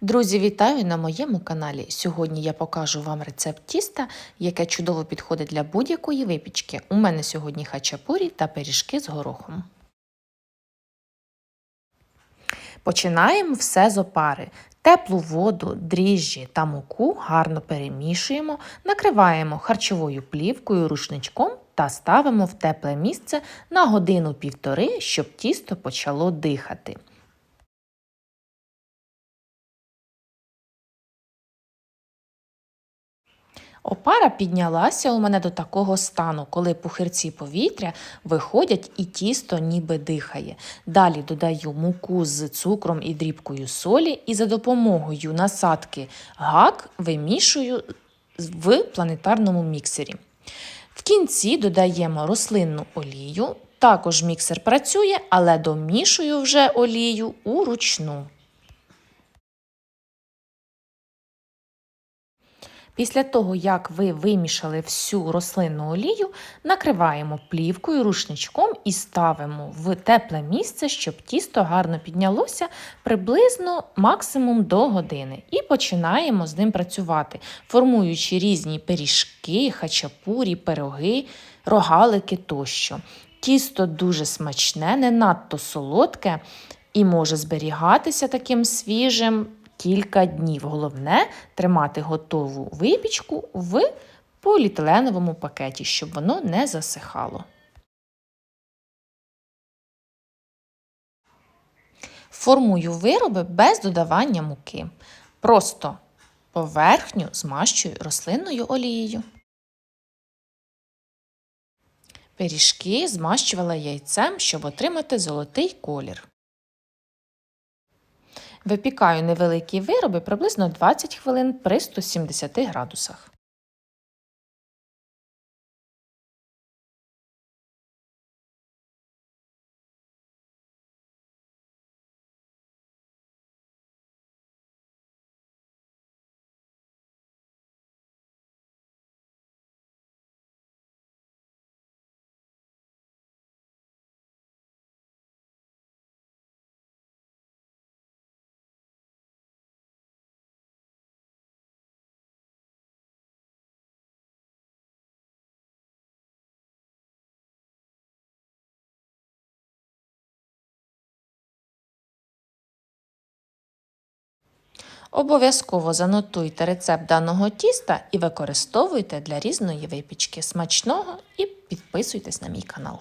Друзі, вітаю на моєму каналі. Сьогодні я покажу вам рецепт тіста, яке чудово підходить для будь-якої випічки. У мене сьогодні хачапурі та пиріжки з горохом. Починаємо все з опари. Теплу воду, дріжджі та муку гарно перемішуємо, накриваємо харчовою плівкою, рушничком та ставимо в тепле місце на годину-півтори, щоб тісто почало дихати. Опара піднялася у мене до такого стану, коли пухирці повітря виходять і тісто ніби дихає. Далі додаю муку з цукром і дрібкою солі, і за допомогою насадки гак вимішую в планетарному міксері. В кінці додаємо рослинну олію. Також міксер працює, але домішую вже олію уручну. Після того, як ви вимішали всю рослинну олію, накриваємо плівкою, рушничком і ставимо в тепле місце, щоб тісто гарно піднялося приблизно максимум до години. І починаємо з ним працювати, формуючи різні пиріжки, хачапурі, пироги, рогалики тощо. Тісто дуже смачне, не надто солодке і може зберігатися таким свіжим кілька днів. Головне тримати готову випічку в поліетиленовому пакеті, щоб воно не засихало. Формую вироби без додавання муки. Просто поверхню змащую рослинною олією. Пиріжки змащувала яйцем, щоб отримати золотий колір. Випікаю невеликі вироби приблизно 20 хвилин при 170 градусах. Обов'язково занотуйте рецепт даного тіста і використовуйте для різної випічки. Смачного і підписуйтесь на мій канал.